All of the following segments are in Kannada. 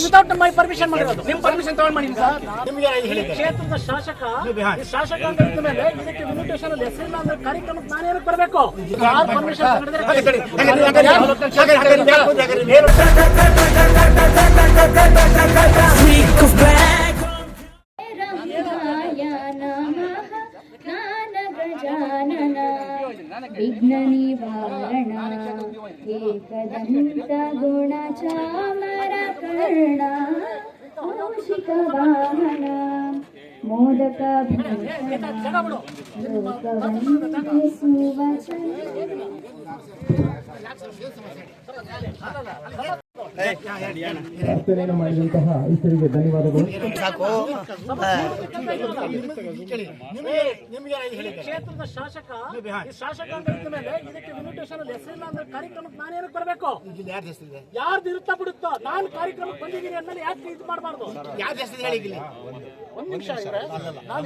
ವಿತೌಟ್ ಮೈ ಪರ್ಮಿಷನ್ ಮಾಡಿರೋದು ನಿಮ್ ಪರ್ಮಿಷನ್ ತಗೊಂಡ್ ಮಾಡಿ ಸರ್ ನಿಮ್ಗೆ ಈ ಕ್ಷೇತ್ರದ ಶಾಸಕ ಈ ಶಾಸಕ ಅಂತ ಇದ್ದ ಮೇಲೆ ಇದಕ್ಕೆ ಇನ್ವಿಟೇಷನ್ ಅಲ್ಲಿ ಹೆಸರಿಲ್ಲ ಅಂದ್ರೆ ಕಾರ್ಯಕ್ರಮಕ್ಕೆ ನಾನು ಏನಕ್ಕೆ ಬರಬೇಕು? ಯಾರು ಪರ್ಮಿಷನ್ ಹಾಗೆ ಕಡೆ, ಹಾಗೆ ನೀವು- ಹಾಗೆ ನೀವು- ಹಾಗೆ ಹಾಗೆ ನೀವು ವರ್ತನೆಯನ್ನು ಮಾಡಿದಂತಹ ಇತರಿಗೆ ಧನ್ಯವಾದಗಳು. ಕ್ಷೇತ್ರದ ಶಾಸಕ ಶಾಸಕ ಅಂತ ಇದಕ್ಕೆ ಅಂದ್ರೆ ಕಾರ್ಯಕ್ರಮಕ್ಕೆ ಬರಬೇಕು? ಯಾರ್ದು ಇರುತ್ತಾ ಬಿಡುತ್ತೋ ನಾನು ಕಾರ್ಯಕ್ರಮಕ್ಕೆ ಬಂದಿದ್ದೀನಿ ಅಂದ್ಮೇಲೆ ಯಾಕೆ ಇದು ಮಾಡಬಾರ್ದು? ಯಾರ್ದು ಹೆಸರು ಹೇಳಿಗಿಲ್ಲ ಒಂದು ನಿಮಿಷ ನಾನು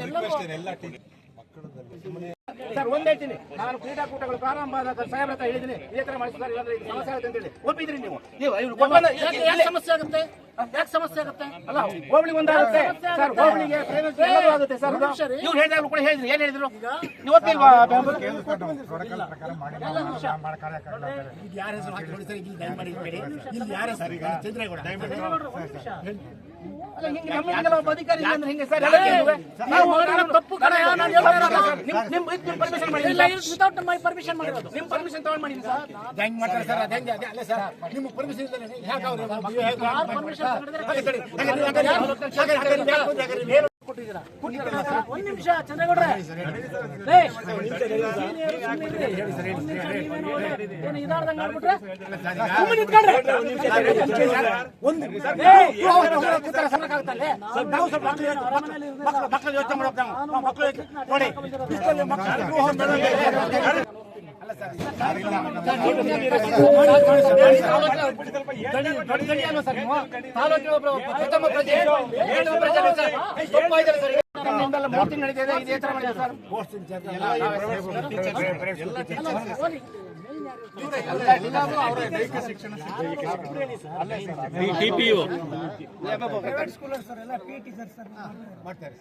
ಸರ್, ಒಂದ್ ಹೇಳ್ತೀನಿ. ನಾನು ಕ್ರೀಡಾಕೂಟಗಳು ಪ್ರಾರಂಭ ಆದಾಗ ಸಾಹೇಬ್ರ ಹತ್ರ ಹೇಳಿದ್ದೀನಿ ಇದೇ ತರ ಮಾಡಿಸ್ತಾರೆ, ಇಲ್ಲಾಂದ್ರೆ ಇದು ಸಮಸ್ಯೆ ಆಗುತ್ತೆ ಅಂತ ಹೇಳಿ. ಒಪ್ಪಿದ್ರಿ ನೀವು? ನೀವು ಸಮಸ್ಯೆ ಆಗುತ್ತೆ? ಯಾಕೆ ಸಮಸ್ಯೆ ಆಗುತ್ತೆ? ಅಲ್ಲ ಹೋಬಳಿ ಒಂದಾಗುತ್ತೆ ಸರ್ ಹೋಬಳಿಗೆ ಆಗುತ್ತೆ ಸರ್ ನೀವು ಹೇಳಿದಾಗಲೂ ಕೂಡ ಹೇಳಿದ್ರು. ಏನ್ ಹೇಳಿದ್ರು? ಯಾರ ಹೆಸರು ಹಾಕಿ ಸರ್ ಇಲ್ಲಿ ದಯಮಾಡಿ ಬೇಡಿ ಇಲ್ಲಿ ಯಾರ ಹೆಸರು? ಈಗ ಚಂದ್ರೇಗೌಡ. ಅಲ್ಲ, ಹಿಂಗೆ ನಮ್ಮಿಂದೆಲ್ಲ ಒಬ್ಬ ಅಧಿಕಾರಿ ಇಲ್ಲ ಅಂದ್ರೆ ಹಿಂಗೆ ಸರ್? ಹೇಳಕ್ಕೆ ಇಲ್ವೇ? ನಾವು ಮಾಡಿರೋ ತಪ್ಪು ಕಣ, ನಾನು ಹೇಳ್ತಾ ಇರೋದು. ನಿಮ್- ನಿಮ್ ನಿಮ್ ಪರ್ಮಿಷನ್ ಮಾಡಿ ಇಲ್ಲ ವಿತೌಟ್ ಮೈ ಪರ್ಮಿಷನ್ ಮಾಡಿರೋದು. ನಿಮ್ಮ ಪರ್ಮಿಷನ್ ತಗೊಂಡ್ ಮಾಡಿ ಸರ್. ಹೆಂಗ್ ಮಾಡ್ತಾರೆ ಸರ್? ಅದು ಹೆಂಗೆ? ಅದೇ ಅಲ್ಲ ಸರ್. ನಿಮ್ಮ ಪರ್ಮಿಷನ್ ಇಲ್ಲ ಯಾಕೆ ಅವ್ರು ನೀವು ಒಂದ್ ನಿಮಿಷ ಚಂದ್ರಗೌಡ್ರೆ ಮಕ್ಕಳು ಯೋಚನೆ- ಮಾಡ್ಬೇಕು ಮಕ್ಕಳು ನೋಡಿ ಮೂರು ತಿಂಗಳು ನಡೀತಿದೆ ಇದೇ ತರ ಮಾಡಿದೆ ಸರ್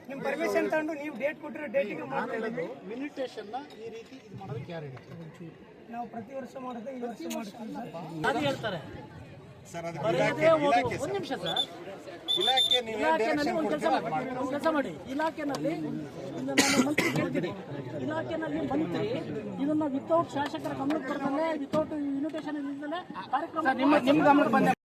ನಿಮ್ ಪರ್ಮಿಷನ್ ತಗೊಂಡು ನೀವು ಡೇಟ್ ಕೊಟ್ಟರೆ ಡೇಟಿಗೆ ಮಾಡ್ಕೊಳ್ಳೋದು ಮಿನಿಟೇಷನ್ನ ಈ ರೀತಿ ಇದು ಮಾಡೋದಕ್ಕೆ ಯಾರು? ನಾವು ಪ್ರತಿ ವರ್ಷ ಮಾಡೋದು ಈ ವರ್ಷ ಮಾಡ್ತೀವಿ ಹೇಳ್ತಾರೆ ಓದು. ಒಂದ್ ನಿಮಿಷ ಸರ್. ಇಲಾಖೆನಲ್ಲಿ ಒಂದು ಕೆಲಸ ಮಾಡಿ ಒಂದು ಕೆಲಸ ಮಾಡಿ. ಇಲಾಖೆನಲ್ಲಿ ನಾನು ಮಂತ್ರಿ ಕೇಳ್ತೀನಿ ಇಲಾಖೆನಲ್ಲಿ ಮಂತ್ರಿ ಇದನ್ನ ವಿತೌಟ್ ಶಾಸಕರ ಗಮನಕ್ಕೆ ಬರ್ತಾನೆ ವಿತೌಟ್ ಇನ್ವಿಟೇಷನ್ ಕಾರ್ಯಕ್ರಮ ನಿಮ್ಮ ನಿಮ್ಮ ಗಮನಕ್ಕೆ ಬಂದ.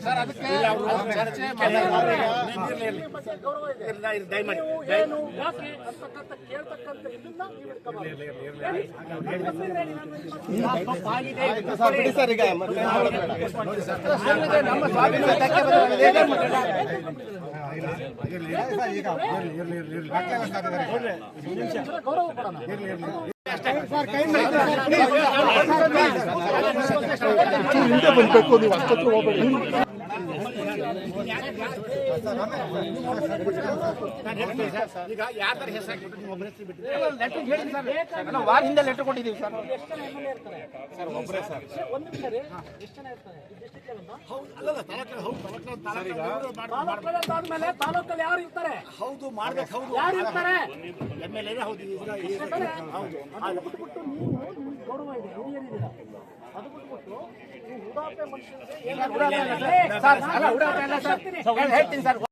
ಸರ್ ಅದಕ್ಕೆ ಚರ್ಚೆ ಮಾತಾಡೋದು ಸರ್ ಸರ್ ಗೌರವ ಇದೆ ಇರ್ಲಿ, ಇರ್ಲಿ, ದಯಮಾಡಿ ಏನು ಯಾಕೆ ಅಂತಕ್ಕಂಥ ಕೇಳ್ತಕ್ಕಂಥ ಇದನ್ನ ನೀವು. ಬಿಡಿ ಸರ್ ಈಗ ನಮ್ಮ ಸ್ವಾಧೀನ ಧಕ್ಕೆ ಬಂದಿದೆ. ಸರ್ ಈಗ ಇರ್ಲಿ ಇರ್ಲಿ ಇರ್ಲಿ ಇರ್ಲಿ ಮಕ್ಕಳ ವ್ಯವಸ್ಥೆ ಆಗಿದ್ದಾರೆ. ಇದನ್ನ ಗೌರವ ಕೊಡೋಣ ಈಗ ಹೆಸರು ಹಾಕ್ಬಿಟ್ಟು ನೀವು ಒಬ್ಬರ ಹೆಸರು ಬಿಟ್ಟು ಲೆಟರ್ ಹೇಳಿ ಸರ್ ಅಲ್ಲ, ವಾರ ಹಿಂದೆ ಲೆಟರ್ ಕೊಟ್ಟಿದ್ದೀವಿ ಸರ್ ಸರ್ ಜನ ಸರ್ ತಾಲೂಕಲ್ಲಿ ಯಾರು ಇರ್ತಾರೆ ಹೌದು ಮಾಡ್ಬೇಕು ಹೌದು. ಯಾರು ಇರ್ತಾರೆ? ಎಂ ಎಲ್ ಎ ಹೌದು ಈಗ ಹೌದು. ಗೌರವ ಇದೆ ಹಿರಿಯರಿದ್ದೀರ ಅದು ಬಿಟ್ಬಿಟ್ಟು ನೀವು ಉಡಾಫೆ ಮನುಷ್ಯರಿಗೆ ಹೇಳ್ತೀನಿ ಸರ್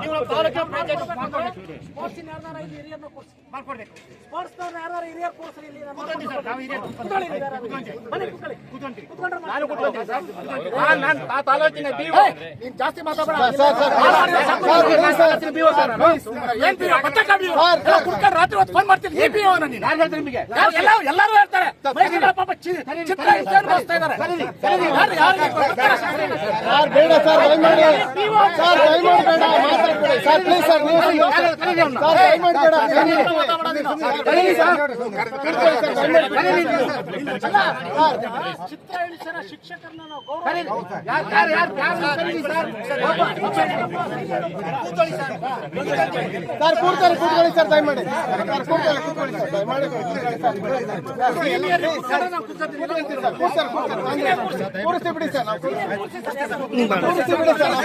ನೀವು ತಾಲೂಕಿನ ಪಂಚಾಯತ್ ಸ್ಪೋರ್ಟ್ಸ್ ಕೂರ್ಸಿ ಮಾಡ್ಕೊಡ್ಬೇಕು ಸ್ಪೋರ್ಟ್ಸ್ ಯಾರು ಹಿರಿಯರ್ ಕೂರ್ಸ್ರಿ ಇಲ್ಲಿ ನಾನು ನಾನು ತಾಲೂಕಿನ ಬಿ ಜಾಸ್ತಿ ಮಾತಾಡ ಬಿ ಸರ್ ನಾನು ಏನ್ ಬಿ ಪತ್ರಕ ಬಿ ಕುಡ್ಕೊಂಡು ರಾತ್ರಿ ಹೊತ್ತು ಫೋನ್ ಮಾಡ್ತೀನಿ ಈ ಬಿ ನೀನು ಯಾರು ಹೇಳ್ತಾರೆ ನಿಮಗೆ ಯಾರು- ಎಲ್ಲ- ಎಲ್ಲರೂ ಹೇಳ್ತಾರೆ ಪಾಪ ಚಿತ್ರ ಅನುಭವಿಸ್ತಾ ಇದ್ದಾರೆ. ಯಾರು- ಬೇಡ ಸರ್ ದಯಮಾಡಿ ಸರ್ ದಯಮಾಡಿ ಬೇಡ ಮಾತಾಡ್ಬೇಡಿ ಸರ್ ಪ್ಲೀಸ್ ಸರ್ ನೀವು ಶಿಕ್ಷಕರನ್ನ ನಾವು ಸರ್ ಕೂರ್ತಾರೆ ಕೂತ್ಕೊಳ್ಳಿ ಸರ್ ದಯಮಾಡಿ ಸರ್ ಕೂರ್ತಾರೆ ಕೂತ್ಕೊಳ್ಳಿ ಸರ್ ದಯಮಾಡಿ ಅಂದ್ರೆ ಕೂರಿಸಿ ಬಿಡಿ ಸರ್ ಕೂರಿಸಿ ಬಿಡಿ ಸರ್